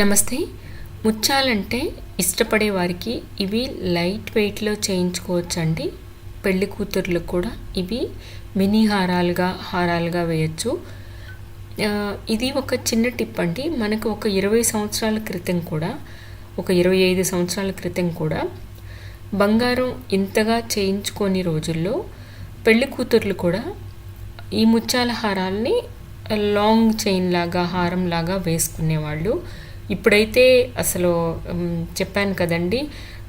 నమస్తే. ముత్యాలంటే ఇష్టపడే వారికి ఇవి లైట్ వెయిట్లో చేయించుకోవచ్చు అండి పెళ్ళి కూతుర్లకు కూడా ఇవి మినీ హారాలుగా హారాలుగా వేయచ్చు. ఇది ఒక చిన్న టిప్ అండి. మనకు ఒక ఇరవై సంవత్సరాల క్రితం కూడా ఒక ఇరవై ఐదు సంవత్సరాల క్రితం కూడా బంగారం ఇంతగా చేయించుకోని రోజుల్లో పెళ్ళి కూతుర్లు కూడా ఈ ముత్యాల హారాల్ని లాంగ్ చైన్ లాగా హారం లాగా వేసుకునేవాళ్ళు. ఇప్పుడైతే అసలు చెప్పాను కదండి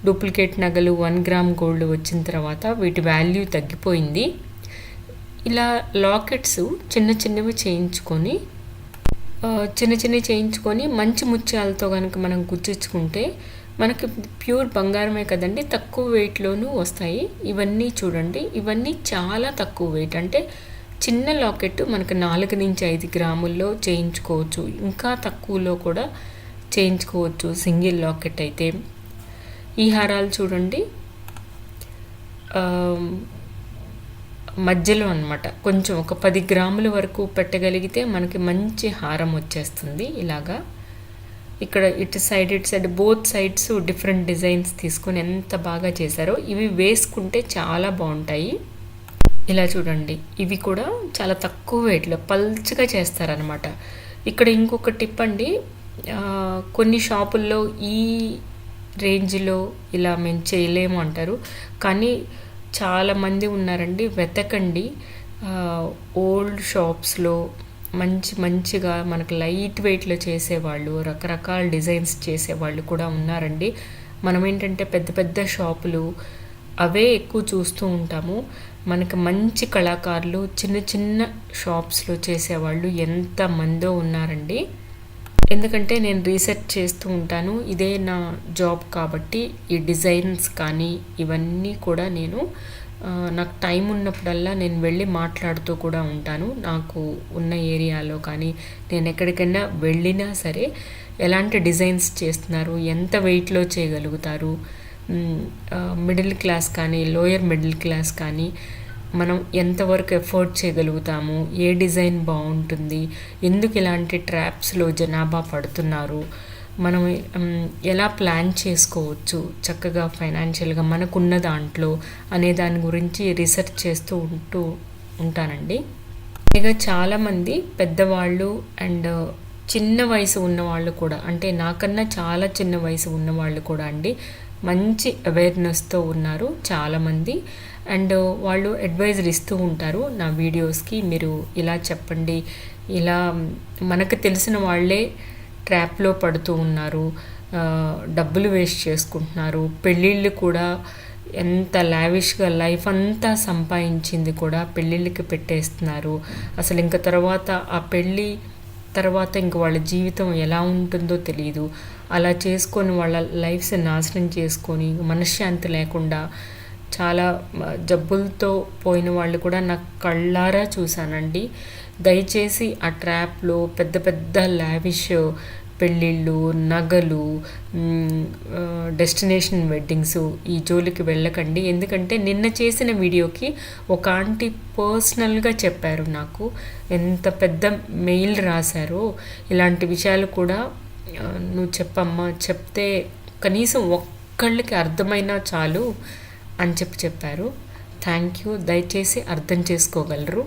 డూప్లికేట్ నగలు వన్ గ్రామ్ గోల్డ్ వచ్చిన తర్వాత వీటి వాల్యూ తగ్గిపోయింది. ఇలా లాకెట్స్ చిన్న చిన్నవి చేయించుకొని చిన్న చిన్నవి చేయించుకొని మంచి ముత్యాలతో కనుక మనం గుర్తించుకుంటే మనకి ప్యూర్ బంగారమే కదండి తక్కువ వెయిట్లోనూ వస్తాయి. ఇవన్నీ చూడండి ఇవన్నీ చాలా తక్కువ వెయిట్. అంటే చిన్న లాకెట్ మనకు నాలుగు నుంచి ఐదు గ్రాముల్లో చేయించుకోవచ్చు. ఇంకా తక్కువలో కూడా చేయించుకోవచ్చు. సింగిల్ లాకెట్ అయితే. ఈ హారాలు చూడండి. మధ్యలో అన్నమాట. కొంచెం ఒక పది గ్రాముల వరకు పెట్టగలిగితే మనకి మంచి హారం వచ్చేస్తుంది ఇలాగా. ఇక్కడ ఇటు సైడ్ ఇటు side both sides different designs తీసుకొని ఎంత బాగా చేశారో. ఇవి వేసుకుంటే చాలా బాగుంటాయి. ఇలా చూడండి. ఇవి కూడా చాలా తక్కువ వెయిట్లో పల్చగా చేస్తారనమాట ఇక్కడ ఇంకొక టిప్ అండి. కొన్ని షాపుల్లో ఈ రేంజ్లో ఇలా మేము చేయలేము అంటారు. కానీ చాలామంది ఉన్నారండి వెతకండి. ఓల్డ్ షాప్స్లో మంచి మంచిగా మనకు లైట్ వెయిట్లో చేసేవాళ్ళు రకరకాల డిజైన్స్ చేసేవాళ్ళు కూడా ఉన్నారండి. మనం ఏంటంటే పెద్ద పెద్ద షాపులు అవే ఎక్కువ చూస్తూ ఉంటాము. మనకు మంచి కళాకారులు చిన్న చిన్న షాప్స్లో చేసేవాళ్ళు ఎంతమందో ఉన్నారండి. ఎందుకంటే నేను రీసెర్చ్ చేస్తూ ఉంటాను. ఇదే నా జాబ్ కాబట్టి ఈ డిజైన్స్ కానీ ఇవన్నీ కూడా నేను నాకు టైం ఉన్నప్పుడల్లా నేను వెళ్ళి మాట్లాడుతూ కూడా ఉంటాను. నాకు ఉన్న ఏరియాలో కానీ నేను ఎక్కడికైనా వెళ్ళినా సరే ఎలాంటి డిజైన్స్ చేస్తున్నారు ఎంత వెయిట్లో చేయగలుగుతారు మిడిల్ క్లాస్ కానీ లోయర్ మిడిల్ క్లాస్ కానీ మనం ఎంతవరకు ఎఫోర్డ్ చేయగలుగుతాము? ఏ డిజైన్ బాగుంటుంది? ఎందుకు ఇలాంటి ట్రాప్స్లో జనాభా పడుతున్నారు? మనం ఎలా ప్లాన్ చేసుకోవచ్చు చక్కగా ఫైనాన్షియల్గా మనకున్న దాంట్లో అనే దాని గురించి రీసెర్చ్ చేస్తూ ఉంటూ ఉంటానండి. పైగా చాలామంది పెద్దవాళ్ళు అండ్ చిన్న వయసు ఉన్నవాళ్ళు కూడా అంటే నాకన్నా చాలా చిన్న వయసు ఉన్నవాళ్ళు కూడా అండి మంచి అవేర్నెస్తో ఉన్నారు చాలామంది. అండ్ వాళ్ళు అడ్వైజర్ ఇస్తూ ఉంటారు నా వీడియోస్కి మీరు ఇలా చెప్పండి. ఇలా మనకు తెలిసిన వాళ్ళే ట్రాప్లో పడుతూ ఉన్నారు డబ్బులు వేస్ట్ చేసుకుంటున్నారు. పెళ్ళిళ్ళు కూడా ఎంత లావిష్గా లైఫ్ అంతా సంపాదించింది కూడా పెళ్ళిళ్ళకి పెట్టేస్తున్నారు. అసలు ఇంకా తర్వాత ఆ పెళ్ళి తర్వాత ఇంక వాళ్ళ జీవితం ఎలా ఉంటుందో తెలియదు అలా చేసుకొని వాళ్ళ లైఫ్స్ నాశనం చేసుకొని మనశ్శాంతి లేకుండా చాలా జబ్బులతో పోయిన వాళ్ళు కూడా నాకు కళ్ళారా చూశానండి. దయచేసి ఆ ట్రాప్లో పెద్ద పెద్ద లావిష్ పెళ్ళిళ్ళు నగలు డెస్టినేషన్ వెడ్డింగ్స్ ఈ జోలికి వెళ్ళకండి. ఎందుకంటే నిన్న చేసిన వీడియోకి ఒక ఆంటీ పర్సనల్గా చెప్పారు నాకు. ఎంత పెద్ద మెయిల్ రాశారో. ఇలాంటి విషయాలు కూడా నువ్వు చెప్పమ్మా చెప్తే కనీసం ఒక్కళ్ళకి అర్థమైనా చాలు అని చెప్పి చెప్పారు. Thank you. దయచేసి అర్థం చేసుకోగలరు.